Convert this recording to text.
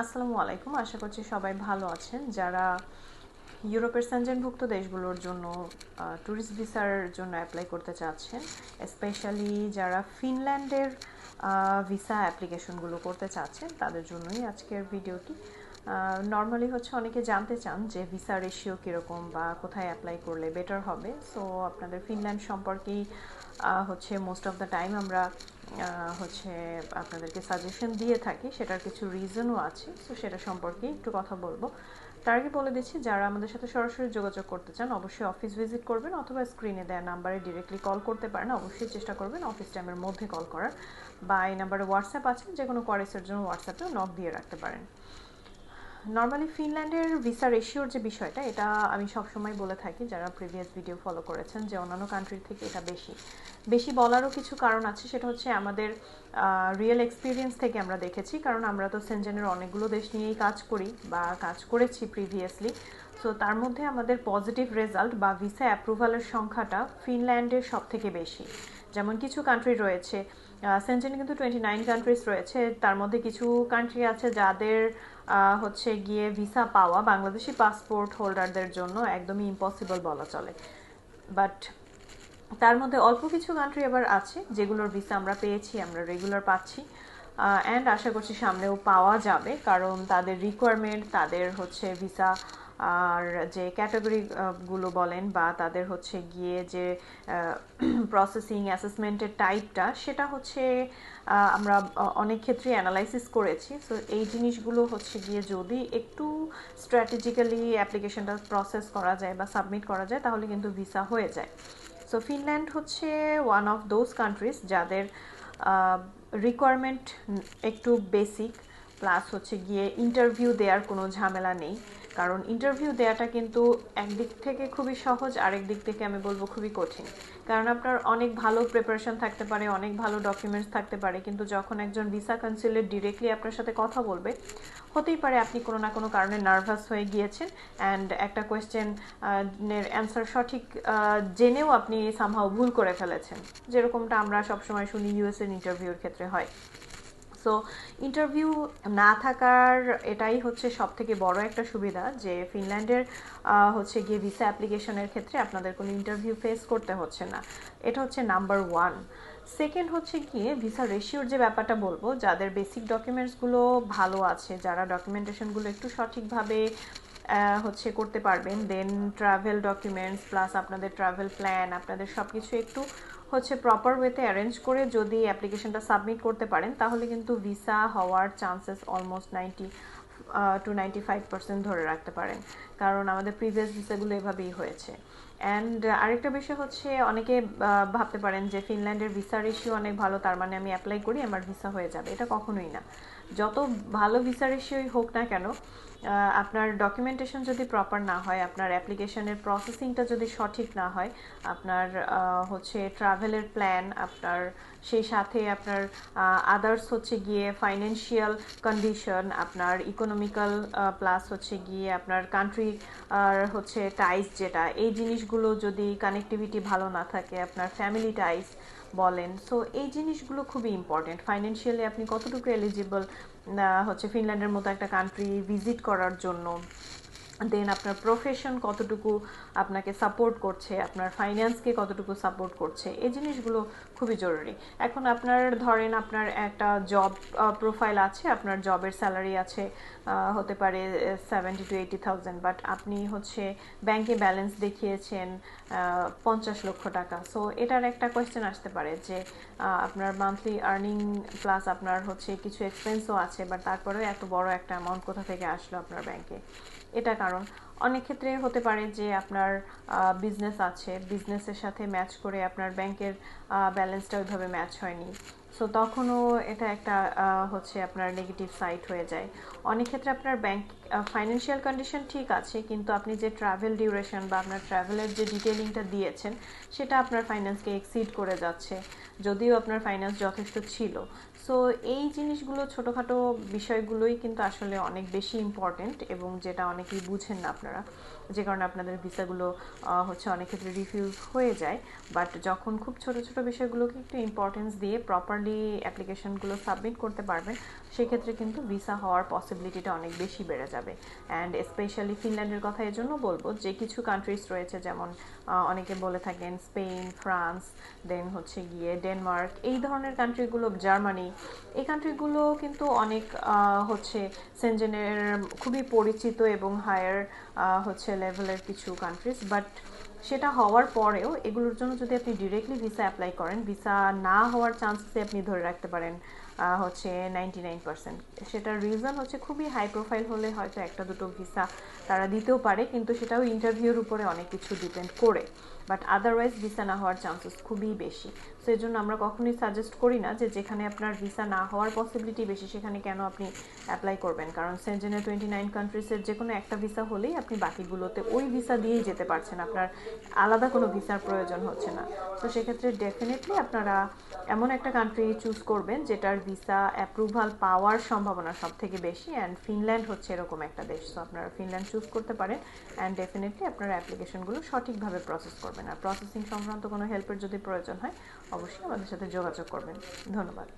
আসসালামু আলাইকুম। আশা করছি সবাই ভালো আছেন। যারা ইউরোপের সেনজেনভুক্ত দেশগুলোর জন্য ট্যুরিস্ট ভিসার জন্য অ্যাপ্লাই করতে চাচ্ছেন স্পেশালি যারা ফিনল্যান্ডের ভিসা অ্যাপ্লিকেশনগুলো করতে চাচ্ছেন, তাদের জন্যই আজকের ভিডিওটি। নর্মালি হচ্ছে অনেকে জানতে চান যে ভিসা রেশিও কীরকম বা কোথায় অ্যাপ্লাই করলে বেটার হবে। সো আপনাদের ফিনল্যান্ড সম্পর্কেই হচ্ছে মোস্ট অফ দ্য টাইম আমরা হচ্ছে আপনাদেরকে সাজেশন দিয়ে থাকি, সেটার কিছু রিজনও আছে সো সেটা সম্পর্কে একটু কথা বলব। তার আগে বলে দিচ্ছি, যারা আমাদের সাথে সরাসরি যোগাযোগ করতে চান, অবশ্যই অফিস ভিজিট করবেন অথবা স্ক্রিনে দেওয়া নাম্বারে ডিরেক্টলি কল করতে পারেন, অবশ্যই চেষ্টা করবেন অফিস টাইমের মধ্যে কল করার। বা এই নাম্বারে হোয়াটসঅ্যাপ আছে যে কোনো কোয়ারিসের জন্য হোয়াটসঅ্যাপেও নক দিয়ে রাখতে পারেন। নর্মালি ফিনল্যান্ডের ভিসা রেশিওর যে বিষয়টা, এটা আমি সবসময় বলে থাকি, যারা প্রিভিয়াস ভিডিও ফলো করেছেন, যে অন্যান্য কান্ট্রির থেকে এটা বেশি। বেশি বলারও কিছু কারণ আছে, সেটা হচ্ছে আমাদের রিয়েল এক্সপিরিয়েন্স থেকে আমরা দেখেছি, কারণ আমরা তো সেনজেনের অনেকগুলো দেশ নিয়েই কাজ করি বা কাজ করেছি প্রিভিয়াসলি সো তার মধ্যে আমাদের পজিটিভ রেজাল্ট বা ভিসা অ্যাপ্রুভালের সংখ্যাটা ফিনল্যান্ডের সব থেকে বেশি। যেমন কিছু কান্ট্রি রয়েছে সেনজেনে কিন্তু টোয়েন্টি নাইন কান্ট্রিজ রয়েছে, তার মধ্যে কিছু কান্ট্রি আছে যাদের হচ্ছে গিয়ে ভিসা পাওয়া বাংলাদেশি পাসপোর্ট হোল্ডারদের জন্য একদমই ইম্পসিবল বলা চলে। বাট তার মধ্যে অল্প কিছু কান্ট্রি আবার আছে যেগুলোর ভিসা আমরা পেয়েছি, আমরা রেগুলার পাচ্ছি অ্যান্ড আশা করছি সামনেও পাওয়া যাবে, কারণ তাদের রিকোয়ারমেন্ট তাদের হচ্ছে ভিসা আর যে ক্যাটাগরিগুলো বলেন বা তাদের হচ্ছে গিয়ে যে প্রসেসিং অ্যাসেসমেন্টের টাইপটা সেটা হচ্ছে আমরা অনেক ক্ষেত্রে অ্যানালাইসিস করেছি। সো এই জিনিসগুলো হচ্ছে গিয়ে যদি একটু স্ট্র্যাটেজিক্যালি অ্যাপ্লিকেশনটা প্রসেস করা যায় বা সাবমিট করা যায়, তাহলে কিন্তু ভিসা হয়ে যায়। সো ফিনল্যান্ড হচ্ছে ওয়ান অফ দোজ কান্ট্রিজ যাদের রিকোয়ারমেন্ট একটু বেসিক প্লাস হচ্ছে গিয়ে ইন্টারভিউ দেওয়ার কোনো ঝামেলা নেই। কারণ ইন্টারভিউ দেওয়াটা কিন্তু একদিক থেকে খুবই সহজ আরেক দিক থেকে আমি বলব খুবই কঠিন। কারণ আপনার অনেক ভালো প্রিপারেশন থাকতে পারে, অনেক ভালো ডকুমেন্টস থাকতে পারে, কিন্তু যখন একজন ভিসা কনসিলেট ডিরেক্টলি আপনার সাথে কথা বলবে, হতেই পারে আপনি কোনো না কোনো কারণে নার্ভাস হয়ে গিয়েছেন অ্যান্ড একটা কোয়েশ্চেন এর অ্যান্সার সঠিক জেনেও আপনি সামহাও ভুল করে ফেলেছেন। যেরকমটা আমরা সবসময় শুনি ইউএসএর ইন্টারভিউর ক্ষেত্রে হয়। সো ইন্টারভিউ না থাকার এটাই হচ্ছে সব থেকে বড় একটা সুবিধা যে ফিনল্যান্ডের হচ্ছে গিয়ে ভিসা অ্যাপ্লিকেশনের ক্ষেত্রে আপনাদের কোনো ইন্টারভিউ ফেস করতে হচ্ছে না। এটা হচ্ছে নাম্বার ওয়ান সেকেন্ড হচ্ছে গিয়ে ভিসা রেশিওর যে ব্যাপারটা বলব, যাদের বেসিক ডকুমেন্টসগুলো ভালো আছে, যারা ডকুমেন্টেশনগুলো একটু সঠিকভাবে হচ্ছে করতে পারবেন দেন ট্রাভেল ডকুমেন্টস প্লাস আপনাদের ট্রাভেল প্ল্যান আপনাদের সব কিছু একটু হচ্ছে প্রপার ওয়েতে অ্যারেঞ্জ করে যদি অ্যাপ্লিকেশনটা সাবমিট করতে পারেন, তাহলে কিন্তু ভিসা হওয়ার chances almost ninety two ninety five percent ধরে রাখতে পারেন। কারণ আমাদের প্রিভিয়াস ভিসাগুলো এভাবেই হয়েছে। অ্যান্ড আরেকটা বিষয় হচ্ছে, অনেকে ভাবতে পারেন যে ফিনল্যান্ডের ভিসা রেশিও অনেক ভালো, তার মানে আমি অ্যাপ্লাই করি, আমার ভিসা হয়ে যাবে। এটা কখনোই না। যত ভালো ভিসা রেশিওই হোক না কেন আপনার ডকুমেন্টেশন যদি প্রপার না হয়, আপনার অ্যাপ্লিকেশনের প্রসেসিংটা যদি সঠিক না হয়, আপনার হচ্ছে ট্রাভেলের প্ল্যান আপনার সেই সাথে আপনার আদার্স হচ্ছে গিয়ে ফাইন্যান্সিয়াল কন্ডিশন আপনার ইকোনমিক্যাল প্লাস হচ্ছে গিয়ে আপনার কান্ট্রি হচ্ছে টাইস যেটা, এই জিনিসগুলো যদি কানেক্টিভিটি ভালো না থাকে, আপনার ফ্যামিলি টাইস বলেন সো এই জিনিসগুলো খুবই ইম্পর্টেন্ট ফাইন্যান্সিয়ালি আপনি কতটুকু এলিজিবল হচ্ছে ফিনল্যান্ডের মতো একটা কান্ট্রি ভিজিট করার জন্য? দেন আপনার প্রফেশন কতটুকু আপনাকে সাপোর্ট করছে, আপনার ফাইন্যান্সকে কতটুকু সাপোর্ট করছে, এই জিনিসগুলো খুবই জরুরি। এখন আপনার ধরেন আপনার একটা জব প্রোফাইল আছে, আপনার জবের স্যালারি আছে হতে পারে seventy two eighty thousand but আপনি হচ্ছে ব্যাংকে ব্যালেন্স দেখিয়েছেন পঞ্চাশ লক্ষ টাকা। সো এটার একটা কোয়েশ্চেন আসতে পারে যে আপনার মান্থলি আর্নিং প্লাস আপনার হচ্ছে কিছু এক্সপেন্সও আছে বাট তারপরেও এত বড় একটা অ্যামাউন্ট কোথা থেকে আসলো আপনার ব্যাংকে এটা কারণ অনেক ক্ষেত্রে হতে পারে যে আপনার বিজনেস আছে বিজনেসের সাথে ম্যাচ করে আপনার ব্যাংকের ব্যালেন্সটা ওইভাবে ম্যাচ হয়নি। সো তখনও এটা একটা হচ্ছে আপনার নেগেটিভ সাইড হয়ে যায়। অনেক ক্ষেত্রে আপনার ব্যাংক ফাইন্যান্সিয়াল কন্ডিশন ঠিক আছে, কিন্তু আপনি যে ট্রাভেল ডিউরেশন বা আপনার ট্রাভেলের যে ডিটেলিংটা দিয়েছেন, সেটা আপনার ফাইন্যান্সকে এক্সিড করে যাচ্ছে, যদিও আপনার ফাইন্যান্স যথেষ্ট ছিল। সো এই জিনিসগুলো ছোটোখাটো বিষয়গুলোই কিন্তু আসলে অনেক বেশি ইম্পর্টেন্ট এবং যেটা অনেকেই বুঝেন না আপনারা, যে কারণে আপনাদের ভিসাগুলো হচ্ছে অনেক ক্ষেত্রে রিফিউজ হয়ে যায়। বাট যখন খুব ছোট ছোট বিষয়গুলোকে একটু ইম্পর্টেন্স দিয়ে প্রপারলি অ্যাপ্লিকেশনগুলো সাবমিট করতে পারবেন, সেক্ষেত্রে কিন্তু ভিসা হওয়ার পসিবিলিটিটা অনেক বেশি বেড়ে যাবে। অ্যান্ড স্পেশালি ফিনল্যান্ডের কথা এর জন্য বলব যে, কিছু কান্ট্রিজ রয়েছে যেমন অনেকে বলে থাকেন স্পেন ফ্রান্স দেন হচ্ছে গিয়ে ডেনমার্ক এই ধরনের কান্ট্রিগুলো জার্মানি এই কান্ট্রিগুলো কিন্তু অনেক হচ্ছে সেনজেনের খুবই পরিচিত এবং হায়ার হচ্ছে লেভেলের কিছু কান্ট্রিজ বাট সেটা হওয়ার পরেও এগুলোর জন্য যদি আপনি ডিরেক্টলি ভিসা অ্যাপ্লাই করেন ভিসা না হওয়ার চান্সে আপনি ধরে রাখতে পারেন হচ্ছে নাইনটি নাইন পার্সেন্ট সেটার রিজন হচ্ছে খুবই হাই প্রোফাইল হলে হয়তো একটা দুটো ভিসা তারা দিতেও পারে, কিন্তু সেটাও ইন্টারভিউর উপরে অনেক কিছু ডিপেন্ড করে। বাট আদারওয়াইজ ভিসা না হওয়ার চান্সেস খুবই বেশি। সো এই জন্য আমরা কখনোই সাজেস্ট করি না যে যেখানে আপনার ভিসা না হওয়ার পসিবিলিটি বেশি, সেখানে কেন আপনি অ্যাপ্লাই করবেন। কারণ সেন্টেনে টোয়েন্টি নাইন কান্ট্রিসের যে কোনো একটা ভিসা হলেই আপনি বাকিগুলোতে ওই ভিসা দিয়েই যেতে পারছেন। আপনার আলাদা কোনো ভিসার প্রয়োজন হচ্ছে না। তো সেক্ষেত্রে ডেফিনেটলি আপনারা এমন একটা কান্ট্রি চুজ করবেন যেটার ভিসা অ্যাপ্রুভাল পাওয়ার সম্ভাবনা সব থেকে বেশি। অ্যান্ড ফিনল্যান্ড হচ্ছে এরকম একটা দেশ। তো আপনারা ফিনল্যান্ড চুজ করতে পারেন। অ্যান্ড ডেফিনেটলি আপনারা অ্যাপ্লিকেশনগুলো সঠিকভাবে প্রসেস করবেন। আর প্রসেসিং সংক্রান্ত কোনো হেল্পের যদি প্রয়োজন হয়, অবশ্যই আমাদের সাথে যোগাযোগ করবেন। ধন্যবাদ।